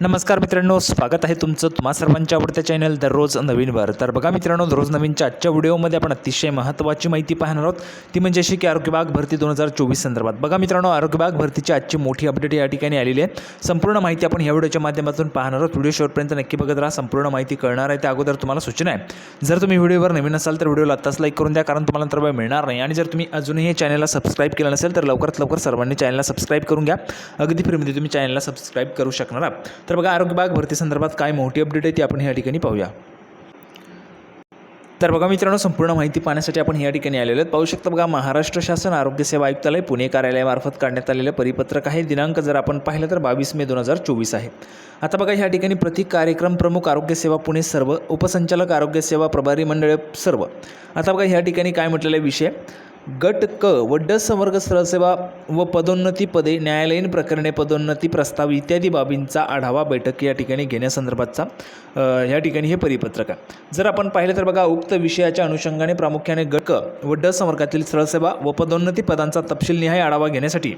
नमस्कार मित्रांनो स्वागत आहे तुमचं तुम्हा सर्वांच्या आवडत्या चॅनल दररोज नवीनवर. तर बघा मित्रांनो दररोज नवीनच्या आजच्या व्हिडिओमध्ये आपण अतिशय महत्त्वाची माहिती पाहणार आहोत. ती म्हणजे अशी की आरोग्य विभाग भरती दोन हजार चोवीस संदर्भात. बघा मित्रांनो आरोग्य विभाग भरतीची आजची मोठी अपडेट या ठिकाणी आलेली आहे. संपूर्ण माहिती आपण या व्हिडिओच्या माध्यमातून पाहणार आहोत. व्हिडिओ शेवटपर्यंत नक्की बघत राहा. संपूर्ण माहिती कळणार आहे त्या अगोदर तुम्हाला सूचना आहे. जर तुम्ही व्हिडिओवर नवीन असाल तर व्हिडिओला आत्ताच लाईक करून द्या कारण तुम्हाला नंतर वेळ मिळणार नाही. आणि जर तुम्ही अजूनही चॅनलला सबस्क्राईब केलं नसेल तर लवकरात लवकर सर्वांनी चॅनलला सबस्क्राईब करून घ्या. अगदी फ्रीमध्ये तुम्ही चॅनलला सबस्क्राईब करू शकणार आहात. तर बघा आरोग्य विभाग भरती संदर्भात काय मोठी अपडेट आहे ती आपण या ठिकाणी पाहूया. तर बघा मित्रांनो संपूर्ण माहिती पाहण्यासाठी आपण या ठिकाणी आलेलो आहेत. पाहू शकता बघा महाराष्ट्र शासन आरोग्य सेवा आयुक्तालय पुणे कार्यालयामार्फत काढण्यात आलेलं परिपत्रक आहे. दिनांक जर आपण पाहिलं तर बावीस मे दोन हजार चोवीस आहे. आता बघा ह्या ठिकाणी प्रति कार्यक्रम प्रमुख आरोग्य सेवा पुणे सर्व उपसंचालक आरोग्य सेवा प्रभारी मंडळ सर्व. आता बघा ह्या ठिकाणी काय म्हटलेलं विषय? गट क व ड संवर्ग सरसेवा व पदोन्नती पदे न्यायालयीन प्रकरणे पदोन्नती प्रस्ताव इत्यादी बाबींचा आढावा बैठक या ठिकाणी घेण्यासंदर्भातचा. या ठिकाणी हे परिपत्रक आहे. जर आपण पाहिलं तर बघा उक्त विषयाच्या अनुषंगाने प्रामुख्याने गट क व ड संवर्गातील सरसेवा व पदोन्नती पदांचा तपशीलनिहाय आढावा घेण्यासाठी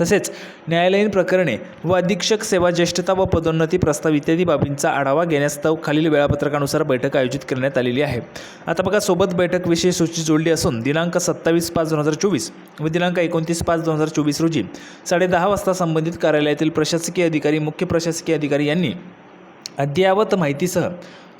तसेच न्यायालयीन प्रकरणे व अधीक्षक सेवा ज्येष्ठता व पदोन्नती प्रस्ताव इत्यादी बाबींचा आढावा घेण्यास्तव खालील वेळापत्रकानुसार बैठक आयोजित करण्यात आलेली आहे. आता बघा सोबत बैठक विषय सूची जोडली असून दिनांक सत्तावीस पाच दोन हजार चोवीस व दिनांक एकोणतीस पाच दोन हजार चोवीस रोजी साडेदहा वाजता संबंधित कार्यालयातील प्रशासकीय अधिकारी मुख्य प्रशासकीय अधिकारी यांनी अद्ययावत माहितीसह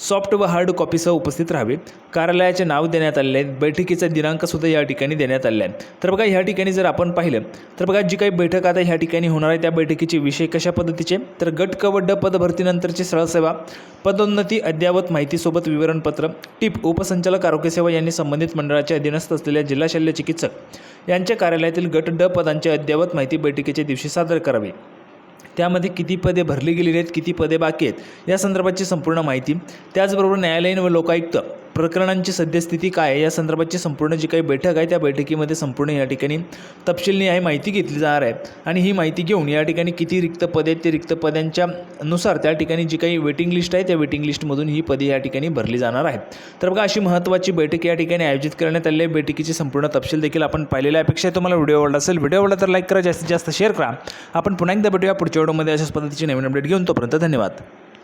सॉफ्ट व हार्ड कॉपीसह उपस्थित राहावे. कार्यालयाचे नाव देण्यात आलेले आहे बैठकीचा दिनांकसुद्धा या ठिकाणी देण्यात आलेला आहे तर बघा ह्या ठिकाणी जर आपण पाहिलं तर बघा जी काही बैठक आता ह्या ठिकाणी होणार आहे त्या बैठकीचे विषय कशा पद्धतीचे? तर गट क व ड पदभरतीनंतरची सरळसेवा पदोन्नती अद्ययावत माहितीसोबत विवरणपत्र टिप उपसंचालक आरोग्यसेवा यांनी संबंधित मंडळाच्या अधीनस्थ असलेल्या जिल्हा शल्य चिकित्सक यांच्या कार्यालयातील गट ड पदांची अद्ययावत माहिती बैठकीच्या दिवशी सादर करावी. त्यामध्ये किती पदे भरली गेलेली आहेत किती पदे बाकी आहेत या संदर्भाची संपूर्ण माहिती. त्याचबरोबर न्यायालयीन व लोकायुक्त प्रकरणांची सद्यस्थिती काय आहे? या संदर्भाची संपूर्ण जी काही बैठक आहे त्या बैठकीमध्ये संपूर्ण या ठिकाणी तपशीलने आहे माहिती घेतली जाणार आहे. आणि ही माहिती घेऊन या ठिकाणी किती रिक्त पदे आहेत ते रिक्त पदांच्या नुसार त्या ठिकाणी जी काही वेटिंग लिस्ट आहे त्या वेटिंग लिस्टमधून ही पदे या ठिकाणी भरली जाणार आहेत. तर बघा अशी महत्त्वाची बैठक या ठिकाणी आयोजित करण्यात आली आहे. बैठकीची संपूर्ण तपशील देखील आपण पाहिलेल्या अपेक्षा आहे तुम्हाला व्हिडिओ आवडला असेल व्हिडिओ आवडला तर लाईक करा जास्तीत जास्त शेअर करा. आपण पुन्हा एकदा भेटूया पुढच्या व्हिडिओमध्ये. अशाच पद्धतीची नवीन अपडेट घेऊन तोपर्यंत धन्यवाद.